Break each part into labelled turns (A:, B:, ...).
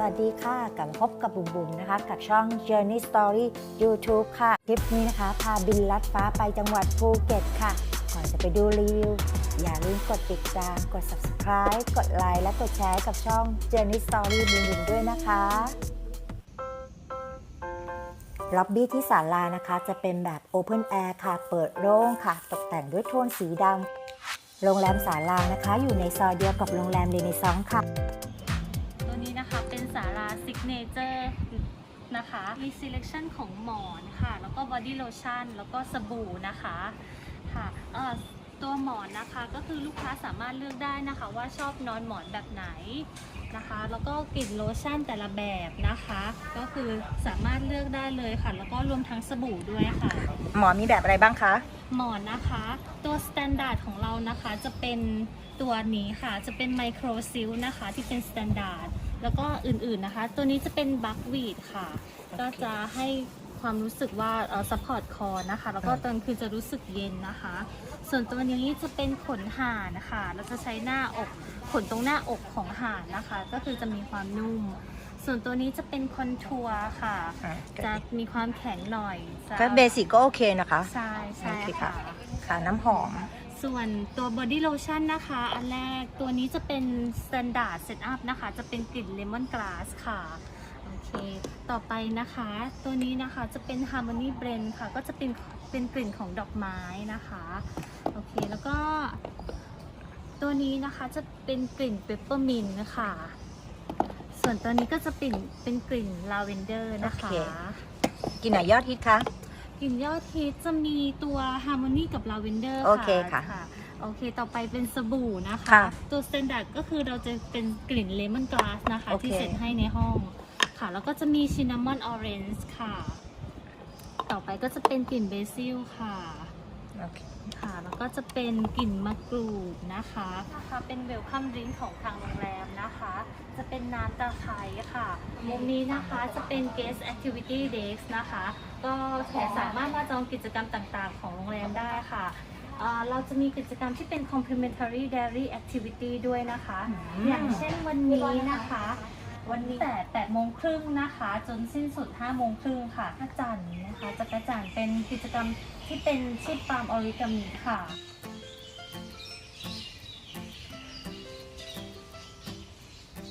A: วัสดีค่ะกลับมาพบกับบุ๋มบุ๋มนะคะ กับช่อง Journey Story YouTube ค่ะ คลิปนี้นะคะ พาบินลัดฟ้าไปจังหวัดภูเก็ตค่ะ ก่อนจะไปดูรีวิว อย่าลืมกดติดตาม กด subscribe กดไลค์และกดแชร์กับช่อง Journey Story บุ๋มบุ๋มด้วยนะคะล็อบบี้ที่ศาลานะคะ จะเป็นแบบ Open Air ค่ะ เปิดโล่งค่ะ ตกแต่งด้วยโทนสีดำโรงแรมศาลานะคะ อยู่ในซอยเดียวกับโรงแรมเรเนซองค่ะ
B: นะคะ มี selection ของหมอนค่ะ แล้วก็ body lotion แล้วก็สบู่นะคะค่ะเอ่อตัวหมอนนะคะก็คือลูกค้าสามารถเลือกได้นะคะ ว่าชอบนอนหมอนแบบไหนนะคะ แล้วก็กลิ่นโลชั่นแต่ละแบบนะคะ ก็คือสามารถเลือกได้เลยค่ะ แล้วก็รวมทั้งสบู่ด้วยค่ะ
A: หมอมีแบบอะไรบ้างคะ
B: หมอนนะคะ ตัวสแตนดาร์ดของเรานะคะจะเป็นตัวนี้ค่ะ จะเป็นไมโครซิลนะคะที่เป็นสแตนดาร์ด แล้วก็อื่นๆนะคะ ตัวนี้จะเป็นบัควีดค่ะ ก็จะให้ความรู้สึกว่าเอ่อซัพพอร์ตคอนะคะ แล้วก็ตอนคือจะรู้สึกเย็นนะคะ ส่วนตัวนี้จะเป็นขนห่านนะคะเราจะใช้หน้าอกขนตรงหน้าอกของห่านนะคะ ก็คือจะมีความนุ่ม ส่วนตัวนี้จะเป็นคอนทัวร์ค่ะจะมีความแข็งหน่อยจะ
A: ก็เบสิกก็โอเคนะคะ
B: ใช่ใช่
A: โอเคค่ะ
B: ค่ะ
A: ค่ะน้ำหอม
B: ส่วนตัว body lotion นนะคะ อันแรกตัวนี้จะเป็น standard setup นะคะ จะเป็นกลิ่น lemon grass ค่ะ โอเค ต่อไปนะคะ ตัวนี้นะคะจะเป็น harmony blend ค่ะ ก็จะเป็นเป็นกลิ่นของดอกไม้นะคะ โอเค แล้วก็ ตัวนี้นะคะจะเป็นกลิ่น peppermint นนะคะ ส่วนตัวนี้ก็จะเป็นเป็นกลิ่น lavender นะคะ
A: กินไหนยอดฮิตคะ
B: กลิ่นยอดฮิตจะมีตัว Harmony กับ Lavender
A: โอเคค่ะ
B: โอเค ต่อไปเป็นสบู่นะคะ
A: ค่ะ
B: ตัว Standard ก็คือเราจะเป็นกลิ่น Lemon Grass นะคะ
A: โอเค
B: ที่เซ็ตให้ในห้องค่ะ แล้วก็จะมี Cinnamon Orange ค่ะ ต่อไปก็จะเป็นกลิ่นเบซิลค่ะ
A: โอเค
B: ค่ะ แล้วก็จะเป็นกลิ่นมะกรูดนะคะนะคะ เป็นเวลคัมดริงของทางโรงแรมนะคะ จะเป็นน้ำตะไคร้ค่ะ มุมนี้นะคะจะเป็น guest activity desk นะคะ ก็แขกสามารถมาจองกิจกรรมต่างๆ ของโรงแรมได้ค่ะเอ่อเราจะมีกิจกรรมที่เป็น complimentary dairy activity ด้วยนะคะ
A: อืม
B: อย่างเช่นวันนี้นะคะ วันนี้แต่8โมงครึ่งนะคะ จนสิ้นสุด5โมงครึ่งค่ะจักรจันทร์นะคะจักรจันทร์เป็นกิจกรรมที่เป็นชีพปาล์มออริกามิค่ะ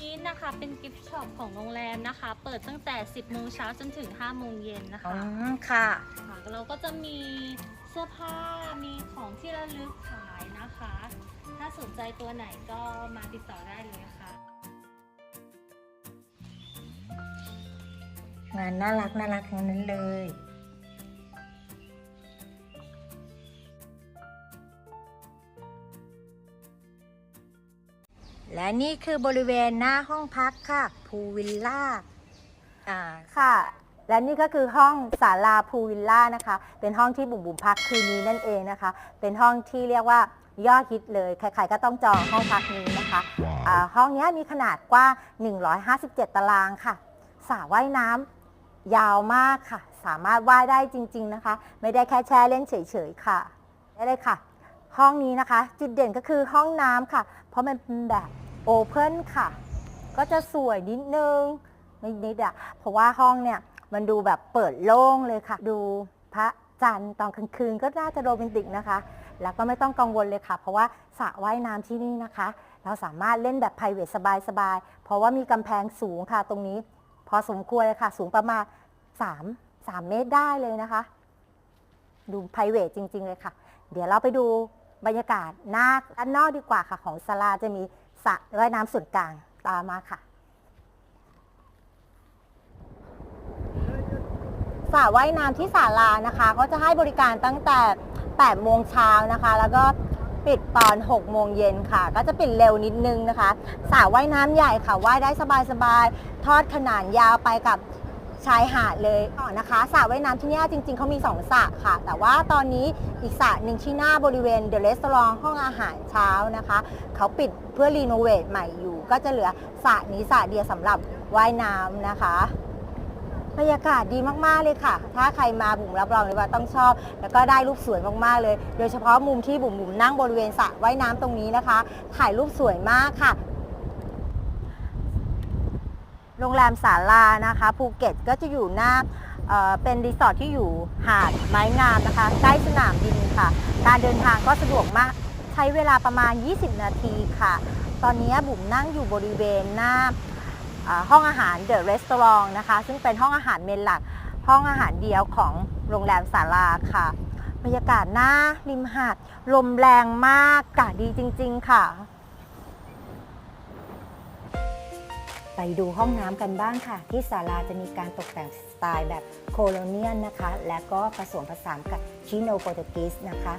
B: นี้นะคะเป็นกิฟต์ช็อปของโรงแรมนะคะ เปิดตั้งแต่ 10โมงเช้าจนถึง5โมงเย็นนะ
A: อื
B: คะ
A: มค่ะ
B: ค่ะ เราก็จะมีเสื้อผ้ามีของที่ระลึกขายนะคะ ถ้าสนใจตัวไหนก็มาติดต่อได้เลยค่ะ
A: งานน่ารักน่ารักทั้งนั้นเลยและนี่คือบริเวณหน้าห้องพักค่ะพูวิลล่าอ่า
C: ค่ะ และนี่ก็คือห้องศาลาพูวิลล่านะคะ เป็นห้องที่บุ๋มบุ๋มพักคืนนี้นั่นเองนะคะ เป็นห้องที่เรียกว่ายอดฮิตเลย ใครๆก็ต้องจองห้องพักนี้นะคะอ่าห้องนี้มีขนาดกว้าง 157 ตารางค่ะสระว่ายน้ำ ยาวมากค่ะ สามารถว่ายได้จริง ๆนะคะ ไม่ได้แค่แช่เล่นเฉยๆค่ะ ได้เลยค่ะ ห้องนี้นะคะ จุดเด่นก็คือห้องน้ำค่ะ เพราะมันเป็นแบบโอเพนค่ะ ก็จะสวยนิดนึงไม่นิดอะเพราะว่าห้องเนี่ยมันดูแบบเปิดโล่งเลยค่ะ ดูพระจันทร์ตอนกลางคืนก็น่าจะโรแมนติกนะคะ แล้วก็ไม่ต้องกังวลเลยค่ะ เพราะว่าสระว่ายน้ำที่นี่นะคะ เราสามารถเล่นแบบ p r i v a t สบายๆ เพราะว่ามีกำแพงสูงค่ะตรงนี้ พอสมควรเลยค่ะ สูงประมาณ 3 3 เมตรได้เลยนะคะ ดู p r i v a t จริง ๆ เลยค่ะ เดี๋ยวเราไปดูบรรยากาศหน้าด้านนอกดีกว่าค่ะ ของศาลาจะมีสระว่ายน้ำส่วนกลางตามมาค่ะสระว่ายน้ำที่ศาลานะคะ ก็จะให้บริการตั้งแต่ 8 โมงเช้านะคะ แล้วก็ปิดตอน 6 โมงเย็นค่ะ ก็จะปิดเร็วนิดนึงนะคะสระว่ายน้ำใหญ่ค่ะว่ายได้สบายๆ ทอดขนานยาวไปกับ ชายหาดเลยก่อนนะคะสระว่ายน้ำที่นี่จริง ๆเขามี2สระค่ะ แต่ว่าตอนนี้อีกสระหนึ่งที่หน้าบริเวณเดอะเรส a อ r ห้องอาหารเช้านะคะเขาปิดเพื่อรีโนเวทใหม่อยู่ ก็จะเหลือสระนี้สระเดียวสำหรับว่ายน้ำนะคะบรรยากาศดีมาก ๆ เลยค่ะ ถ้าใครมาบุ๋มรับรองเลยว่าต้องชอบ แล้วก็ได้รูปสวยมาก ๆ เลย โดยเฉพาะมุมที่บุ๋มบุ๋มนั่งบริเวณสระว่ายน้ำตรงนี้นะคะ ถ่ายรูปสวยมากค่ะ โรงแรมสารานะคะภูเก็ตก็จะอยู่หน้าเเป็นรีสอร์ทที่อยู่หาดไม้งามนะคะ ใกล้สนามบินค่ะ การเดินทางก็สะดวกมาก ใช้เวลาประมาณ 20 นาทีค่ะ ตอนนี้บุ๋มนั่งอยู่บริเวณหน้าอ่าห้องอาหารเดอะรีสอร์ทนะคะ ซึ่งเป็นห้องอาหารเมนหลัก ห้องอาหารเดียวของโรงแรมสาราค่ะ บรรยากาศหน้าริมหาดลมแรงมากอากาศดีจริง ๆ ค่ะ
A: ไปดูห้องน้ำกันบ้างค่ะ ที่ศาลาจะมีการตกแต่งสไตล์แบบโคโลเนียลนะคะ และก็ผสมผสานกับชิโนโปรตุกีสนะคะ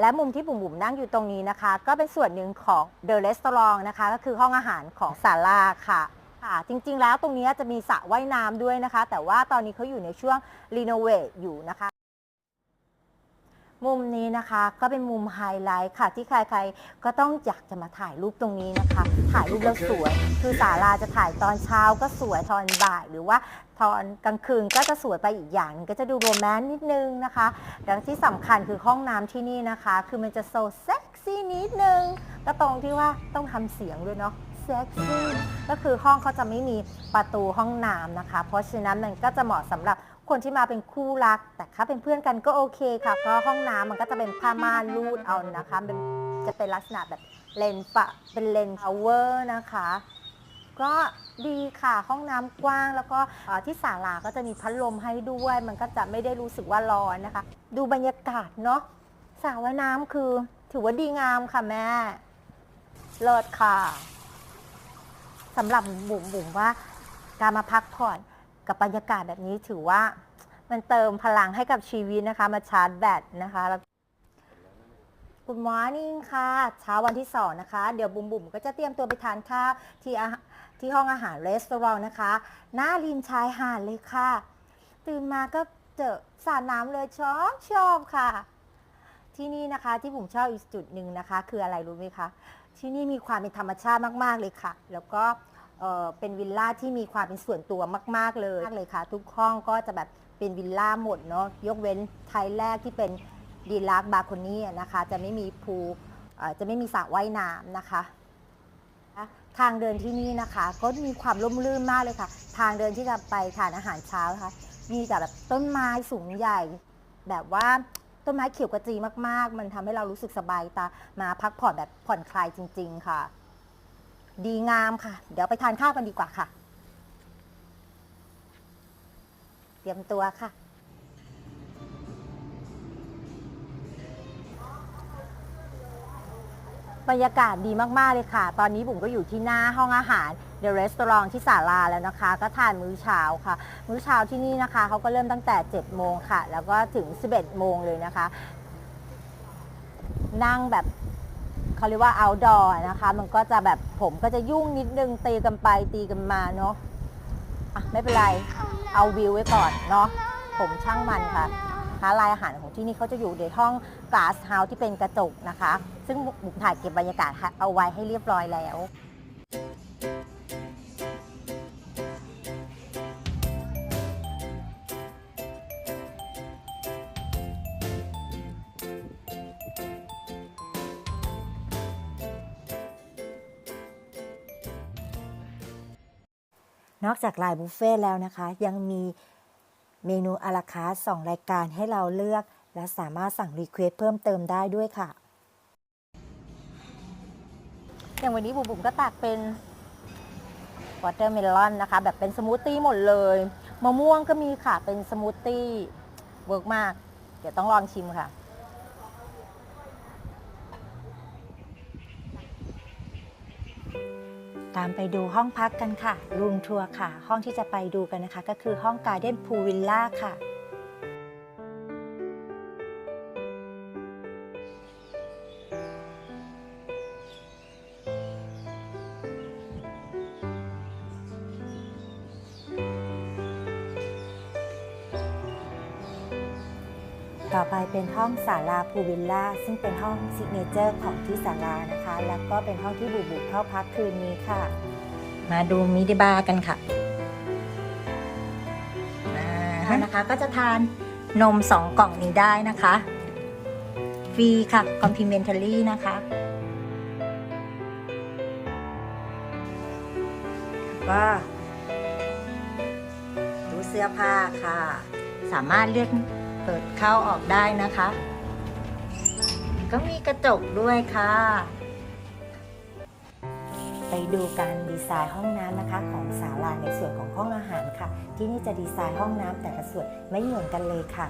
C: และมุมที่บุ๋มบุ๋มนั่งอยู่ตรงนี้นะคะ ก็เป็นส่วนหนึ่งของ The Restaurant นะคะ ก็คือห้องอาหารของศาลาค่ะค่ะจริงๆแล้วตรงนี้จะมีสระว่ายน้ำด้วยนะคะ แต่ว่าตอนนี้เขาอยู่ในช่วงรีโนเวทอยู่นะคะ มุมนี้นะคะก็เป็นมุมไฮไลท์ค่ะ ที่ใครๆ ก็ต้องอยากจะมาถ่ายรูปตรงนี้นะคะ ถ่ายรูปแล้วสวย คือศาลาจะถ่ายตอนเช้าก็สวยตอนบ่ายหรือว่าตอนกลางคืนก็จะสวยไปอีกอย่างหนึงก็จะดูโรแมนต์นิดนึงนะคะแล้วที่สำคัญคือห้องน้ำที่นี่นะคะ คือมันจะโซเซ็กซี่นิดนึง ก็ตรงที่ว่าต้องทำเสียงด้วยเนาะเซ็กซี่ก็คือห้องเขาจะไม่มีประตูห้องน้ำนะคะ เพราะฉะนั้นมันก็จะเหมาะสำหรับ คนที่มาเป็นคู่รัก แต่ถ้าเป็นเพื่อนกันก็โอเคค่ะ เพราะห้องน้ำมันก็จะเป็นผ้าม่านรูดเอานะคะเป็นจะเป็นลักษณะแบบเลนปะเป็นเลนพาวเวอร์นะคะ ก็ดีค่ะห้องน้ำกว้างแล้วก็ที่ศาลาก็จะมีพัดลมให้ด้วย มันก็จะไม่ได้รู้สึกว่าร้อนนะคะ ดูบรรยากาศเนาะสระว่ายน้ำคือถือว่าดีงามค่ะแม่ เลิศค่ะสำหรับบุ๋มบุ๋มว่าการมาพักผ่อน กับบรรยากาศแบบนี้ถือว่ามันเติมพลังให้กับชีวิตนะคะ มาชาร์จแบตนะคะแล้ว Good morning ค่ะ เช้าวันที่สองนะคะ เดี๋ยวบุ๋มบุ๋มก็จะเตรียมตัวไปทานข้าวที่ที่ห้องอาหารรีสอร์ทนะคะ หน้าริมชายหาดเลยค่ะ ตื่นมาก็เจอสระน้ำเลยชอบชอบค่ะ ที่นี่นะคะที่บุ๋มชอบอีกจุดหนึ่งนะคะ คืออะไรรู้ไหมคะ ที่นี่มีความเป็นธรรมชาติมาก ๆ เลยค่ะ แล้วก็ เอ่อเป็นวิลล่าที่มีความเป็นส่วนตัวมาก ๆ เลยมากเลยค่ะ ทุกห้องก็จะแบบเป็นวิลล่าหมดเนาะยกเว้นไทยแรกที่เป็นดีลักบาร์โคนี่นะคะ จะไม่มีพูลเอ่อจะไม่มีสระว่ายน้ำนะคะ ทางเดินที่นี่นะคะ ก็มีความร่มรื่นมากเลยค่ะ ทางเดินที่จะไปทานอาหารเช้านะคะ มีแต่แบบต้นไม้สูงใหญ่ แบบว่าต้นไม้เขียวกระจีมากๆ มันทำให้เรารู้สึกสบายตามาพักผ่อนแบบผ่อนคลายจริง ๆ ค่ะ ดีงามค่ะ เดี๋ยวไปทานข้าวกันดีกว่าค่ะ เตรียมตัวค่ะ บรรยากาศดีมากๆเลยค่ะ ตอนนี้บุ๋มก็อยู่ที่หน้าห้องอาหาร The Restaurant ที่ศาลาแล้วนะคะ ก็ทานมื้อเช้าค่ะ มื้อเช้าที่นี่นะคะเขาก็เริ่มตั้งแต่ 7 โมงค่ะ แล้วก็ถึง 11 โมงเลยนะคะ นั่งแบบ เขาเรียกว่า outdoor นะคะ มันก็จะแบบผมก็จะยุ่งนิดนึงตีกันไปตีกันมาเนาะอะไม่เป็นไร เอาวิวไว้ก่อนเนาะผมช่างมันค่ะคะลายอาหารของที่นี่เขาจะอยู่ในห้อง glass house ที่เป็นกระจกนะคะ ซึ่งบุ๋มถ่ายเก็บบรรยากาศเอาไว้ให้เรียบร้อยแล้ว
A: นอกจากลายบุฟเฟ่แล้วนะคะ ยังมีเมนูอาราคาร์สองรายการให้เราเลือก และสามารถสั่งรีเควสเพิ่มเติมได้ด้วยค่ะ
C: อย่างวันนี้บุ๋มบุ๋มก็ตักเป็นวอเตอร์เมลอนนะคะ แบบเป็นสมูทตี้หมดเลยมะม่วงก็มีค่ะ เป็นสมูทตี้เวิร์กมาก เดี๋ยวต้องลองชิมค่ะา
A: มไปดูห้องพักกันค่ะรูมทัวร์ค่ะ ห้องที่จะไปดูกันนะคะ ก็คือห้องการ์เด้นพูลวิลล่าค่ะ ต่อไปเป็นห้องศาลาพูวิลล่าซึ่งเป็นห้องซิกเนเจอร์ของที่ศาลานะคะ แล้วก็เป็นห้องที่บุบุเข้าพักคืนนี้ค่ะ มาดูมิดิบาร์กันค่ะนะคะก็จะทานนม 2 กล่องนี้ได้นะคะ ฟรีค่ะ คอมพ l i m e n t ลี่นะคะ ก็ดูเสื้อผ้าค่ะ สามารถเลือก ปิดเข้าออกได้นะคะ ก็มีกระจกด้วยค่ะ ไปดูการดีไซน์ห้องน้ำนะคะ ของศาลาในส่วนของห้องอาหารค่ะ ที่นี่จะดีไซน์ห้องน้ำแต่ละส่วนไม่เหมือนกันเลยค่ะ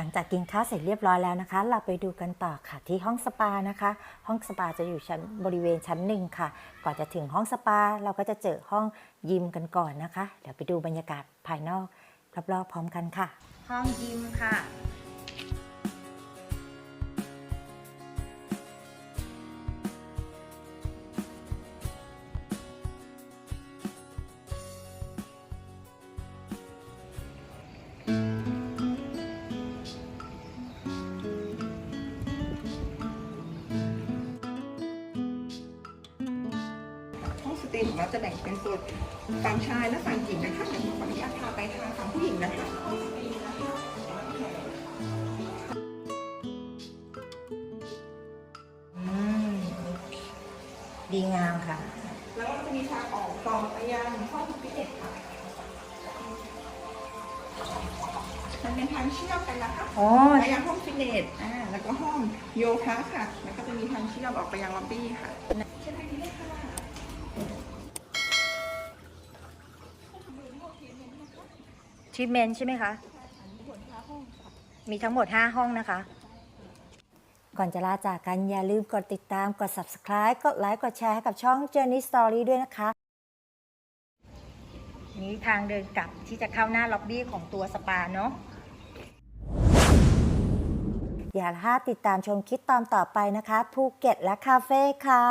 A: หลังจากกินข้าวเสร็จเรียบร้อยแล้วนะคะ เราไปดูกันต่อค่ะที่ห้องสปานะคะ ห้องสปาจะอยู่ชั้นบริเวณชั้นหนึ่งค่ะ ก่อนจะถึงห้องสปาเราก็จะเจอห้องยิมกันก่อนนะคะ เดี๋ยวไปดูบรรยากาศภายนอกรอบๆพร้อมกันค่ะ ห้องยิมค่ะ
D: ห้องสตรีมของเราจะแบ่งเป็นโซนฝั่งชายและฝั่งหญิงนะคะเดี๋ยวขออนุญาตพาไปทางฝั่งผู้หญิงนะคะ
A: อืมดีงามค่ะ
D: แล้วก็จะมีทางออกต่อไปยังห้องฟิตเนสค่ะ มันเป็นทางเชื่อมกันนะคะ
A: โอ้
D: ไปยังห้องฟิตเนสอ่าแล้วก็ห้องโยคะค่ะ แล้วก็จะมีทางเชื่อมออกไปยังล็อบบี้ค่ะเช่นทางนี้เลยค่ะ
A: ทรีเมนต์ใช่ไหมคะ มีทั้งหมด 5 ห้องนะคะ ก่อนจะลาจากกันอย่าลืมกดติดตาม กด subscribe กดไลค์กดแชร์ให้กับช่อง Journey Story ด้วยนะคะ นี้ทางเดินกลับที่จะเข้าหน้าล็อบบี้ของตัวสปาเนาะอย่าพลาดติดตามชมคลิปตอนต่อไปนะคะภูเก็ตและคาเฟ่ค่ะ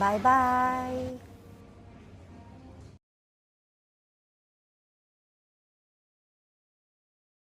A: บายบาย